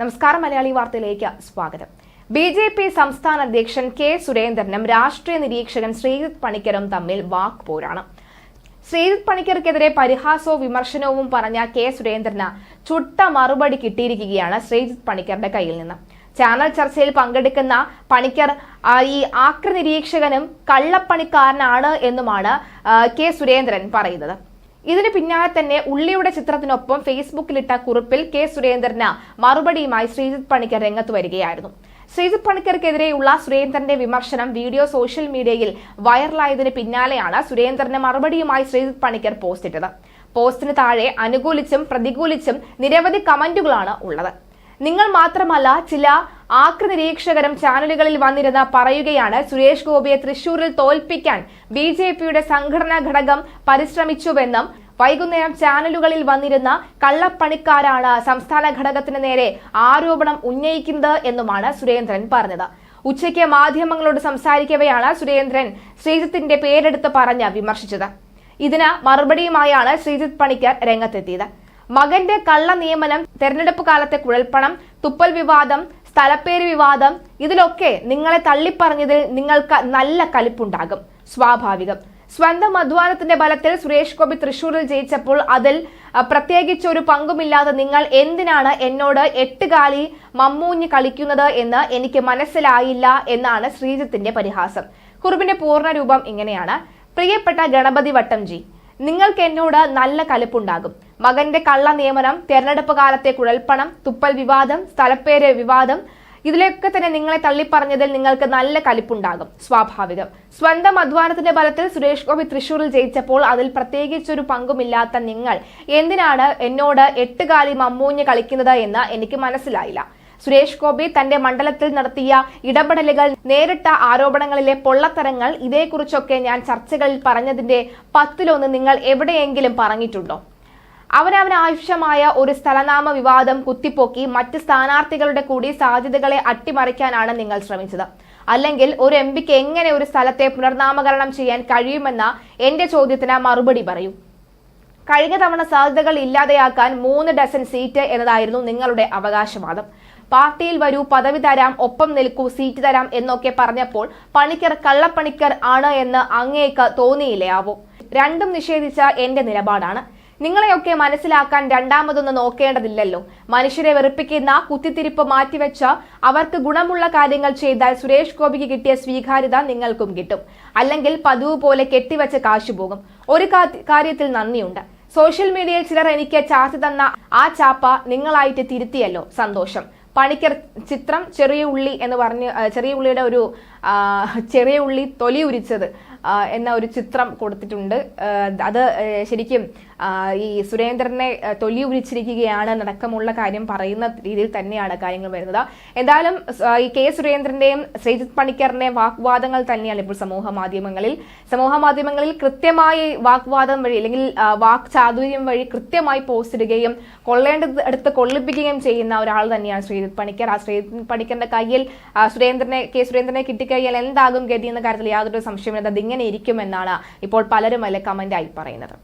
നമസ്കാരം മലയാളി വാർത്തയിലേക്ക് സ്വാഗതം. ബി ജെ പി സംസ്ഥാന അധ്യക്ഷൻ കെ സുരേന്ദ്രനും രാഷ്ട്രീയ നിരീക്ഷകൻ ശ്രീജിത് പണിക്കരും തമ്മിൽ വാക്പോരാണ്. ശ്രീജിത് പണിക്കർക്കെതിരെ പരിഹാസവും വിമർശനവും പറഞ്ഞ കെ സുരേന്ദ്രന് ചുട്ട മറുപടി കിട്ടിയിരിക്കുകയാണ് ശ്രീജിത് പണിക്കറുടെ കയ്യിൽ നിന്ന്. ചാനൽ ചർച്ചയിൽ പങ്കെടുക്കുന്ന പണിക്കർ ഈ ആക്രനിരീക്ഷകനും കള്ളപ്പണിക്കാരനാണ് എന്നുമാണ് കെ സുരേന്ദ്രൻ പറയുന്നത്. ഇതിന് പിന്നാലെ തന്നെ ഉള്ളിയുടെ ചിത്രത്തിനൊപ്പം ഫേസ്ബുക്കിലിട്ട കുറിപ്പിൽ കെ സുരേന്ദ്രന് മറുപടിയുമായി ശ്രീജിത്ത് പണിക്കർ രംഗത്ത് വരികയായിരുന്നു. ശ്രീജിത് പണിക്കർക്കെതിരെയുള്ള സുരേന്ദ്രന്റെ വിമർശനം വീഡിയോ സോഷ്യൽ മീഡിയയിൽ വൈറലായതിന് പിന്നാലെയാണ് സുരേന്ദ്രന് മറുപടിയുമായി ശ്രീജിത് പണിക്കർ പോസ്റ്റ് ഇട്ടത് പോസ്റ്റിന് താഴെ അനുകൂലിച്ചും പ്രതികൂലിച്ചും നിരവധി കമന്റുകളാണ് ഉള്ളത്. നിങ്ങൾ മാത്രമല്ല ചില ആക്ര നിരീക്ഷകരും ചാനലുകളിൽ വന്നിരുന്ന പറയുകയാണ് സുരേഷ് ഗോപിയെ തൃശൂരിൽ തോൽപ്പിക്കാൻ ബി ജെ പിയുടെ സംഘടനാ ഘടകം പരിശ്രമിച്ചുവെന്നും വൈകുന്നേരം ചാനലുകളിൽ വന്നിരുന്ന കള്ളപ്പണിക്കാരാണ് സംസ്ഥാന ഘടകത്തിന് നേരെ ആരോപണം ഉന്നയിക്കുന്നത് എന്നുമാണ് സുരേന്ദ്രൻ പറഞ്ഞത്. ഉച്ചയ്ക്ക് മാധ്യമങ്ങളോട് സംസാരിക്കവെയാണ് സുരേന്ദ്രൻ ശ്രീജിത്തിന്റെ പേരെടുത്ത് പറഞ്ഞ് വിമർശിച്ചത്. ഇതിന് മറുപടിയുമായാണ് ശ്രീജിത്ത് പണിക്കർ രംഗത്തെത്തിയത്. മകന്റെ കള്ള നിയമനം തെരഞ്ഞെടുപ്പ് കാലത്തെ കുഴൽപ്പണം തുപ്പൽ വിവാദം സ്ഥലപ്പേര് വിവാദം ഇതിലൊക്കെ നിങ്ങളെ തള്ളിപ്പറഞ്ഞതിൽ നിങ്ങൾക്ക് നല്ല കലിപ്പുണ്ടാകും. സ്വാഭാവികം. സ്വന്തം അധ്വാനത്തിന്റെ ബലത്തിൽ സുരേഷ് ഗോപി തൃശൂരിൽ ജയിച്ചപ്പോൾ അതിൽ പ്രത്യേകിച്ച് ഒരു പങ്കുമില്ലാതെ നിങ്ങൾ എന്തിനാണ് എന്നോട് എട്ടുകാലി മമ്മൂഞ്ഞ് കളിക്കുന്നത് എന്ന് എനിക്ക് മനസ്സിലായില്ല എന്നാണ് ശ്രീജിത്തിന്റെ പരിഹാസം. കുറിപ്പിന്റെ പൂർണരൂപം ഇങ്ങനെയാണ്. പ്രിയപ്പെട്ട ഗണപതി വട്ടംജി നിങ്ങൾക്ക് എന്നോട് നല്ല കലിപ്പുണ്ടാകും. മകന്റെ കള്ള നിയമനം തെരഞ്ഞെടുപ്പ് കാലത്തെ കുഴൽപ്പണം തുപ്പൽ വിവാദം സ്ഥലപ്പേര് വിവാദം ഇതിലൊക്കെ തന്നെ നിങ്ങളെ തള്ളിപ്പറഞ്ഞതിൽ നിങ്ങൾക്ക് നല്ല കലിപ്പുണ്ടാകും. സ്വാഭാവികം. സ്വന്തം അധ്വാനത്തിന്റെ ബലത്തിൽ സുരേഷ് ഗോപി തൃശൂരിൽ ജയിച്ചപ്പോൾ അതിൽ പ്രത്യേകിച്ചൊരു പങ്കുമില്ലാത്ത നിങ്ങൾ എന്തിനാണ് എന്നോട് എട്ടുകാലി മമ്മൂഞ്ഞ് കളിക്കുന്നത് എന്ന് എനിക്ക് മനസ്സിലായില്ല. സുരേഷ് ഗോപി തന്റെ മണ്ഡലത്തിൽ നടത്തിയ ഇടപെടലുകൾ നേരിട്ട ആരോപണങ്ങളിലെ പൊള്ളത്തരങ്ങൾ ഇതേക്കുറിച്ചൊക്കെ ഞാൻ ചർച്ചകളിൽ പറഞ്ഞതിന്റെ പത്തിലൊന്ന് നിങ്ങൾ എവിടെയെങ്കിലും പറഞ്ഞിട്ടുണ്ടോ? അവനവന് ആവശ്യമായ ഒരു സ്ഥലനാമ വിവാദം കുത്തിപ്പൊക്കി മറ്റ് സ്ഥാനാർത്ഥികളുടെ കൂടി സാധ്യതകളെ അട്ടിമറിക്കാനാണ് നിങ്ങൾ ശ്രമിച്ചത്. അല്ലെങ്കിൽ ഒരു എം പിക്ക് എങ്ങനെ ഒരു സ്ഥലത്തെ പുനർനാമകരണം ചെയ്യാൻ കഴിയുമെന്ന എന്റെ ചോദ്യത്തിന് മറുപടി പറയൂ. കഴിഞ്ഞ തവണ സാധ്യതകൾ ഇല്ലാതെയാക്കാൻ മൂന്ന് ഡസൻ സീറ്റ് എന്നതായിരുന്നു നിങ്ങളുടെ അവകാശവാദം. പാർട്ടിയിൽ വരൂ പദവി തരാം ഒപ്പം നിൽക്കൂ സീറ്റ് തരാം എന്നൊക്കെ പറഞ്ഞപ്പോൾ പണിക്കർ കള്ളപ്പണിക്കർ ആണ് എന്ന് അങ്ങേക്ക് തോന്നിയില്ലേ ആവോ. രണ്ടും നിഷേധിച്ച എന്റെ നിലപാടാണ്. നിങ്ങളെയൊക്കെ മനസ്സിലാക്കാൻ രണ്ടാമതൊന്ന് നോക്കേണ്ടതില്ലല്ലോ. മനുഷ്യരെ വെറുപ്പിക്കുന്ന കുത്തിത്തിരിപ്പ് മാറ്റിവെച്ച അവർക്ക് ഗുണമുള്ള കാര്യങ്ങൾ ചെയ്താൽ സുരേഷ് ഗോപിക്ക് കിട്ടിയ സ്വീകാര്യത നിങ്ങൾക്കും കിട്ടും. അല്ലെങ്കിൽ പതിവ് പോലെ കെട്ടിവെച്ച കാശു പോകും. ഒരു കാര്യത്തിൽ നന്ദിയുണ്ട്. സോഷ്യൽ മീഡിയയിൽ ചിലർ എനിക്ക് ചാർത്തി തന്ന ആ ചാപ്പ നിങ്ങളായിട്ട് തിരുത്തിയല്ലോ. സന്തോഷം. പണിക്കർ ചിത്രം ചെറിയ ഉള്ളി എന്ന് പറഞ്ഞ് ചെറിയ ഉള്ളിയുടെ ഒരു ചെറിയ ഉള്ളി തൊലി ഉരിച്ചത് എന്ന ഒരു ചിത്രം കൊടുത്തിട്ടുണ്ട്. അത് ശരിക്കും ഈ സുരേന്ദ്രനെ തൊലി ഉരിച്ചിരിക്കുകയാണ് നടക്കമുള്ള കാര്യം പറയുന്ന രീതിയിൽ തന്നെയാണ് കാര്യങ്ങൾ വരുന്നത്. എന്തായാലും ഈ കെ സുരേന്ദ്രന്റെയും ശ്രീജിത് പണിക്കറിന്റെയും വാഗ്വാദങ്ങൾ തന്നെയാണ് ഇപ്പോൾ സമൂഹ മാധ്യമങ്ങളിൽ. സമൂഹ മാധ്യമങ്ങളിൽ കൃത്യമായി വാഗ്വാദം വഴി അല്ലെങ്കിൽ വാക് ചാതുര്യം വഴി കൃത്യമായി പോസ്റ്റ് ഇടുകയും കൊള്ളേണ്ടത് എടുത്ത് കൊള്ളിപ്പിക്കുകയും ചെയ്യുന്ന ഒരാൾ തന്നെയാണ് ശ്രീജിത് പണിക്കർ. ആ ശ്രീജിത് പണിക്കറിന്റെ കയ്യിൽ സുരേന്ദ്രനെ കെ സുരേന്ദ്രനെ കിട്ടിക്കഴിയാൽ എന്താകും ഗതി എന്ന കാര്യത്തിൽ യാതൊരു സംശയമില്ല അത് ഇങ്ങനെ ഇരിക്കുമെന്നാണ് ഇപ്പോൾ പലരും അല്ലെ കമന്റായി പറയുന്നത്.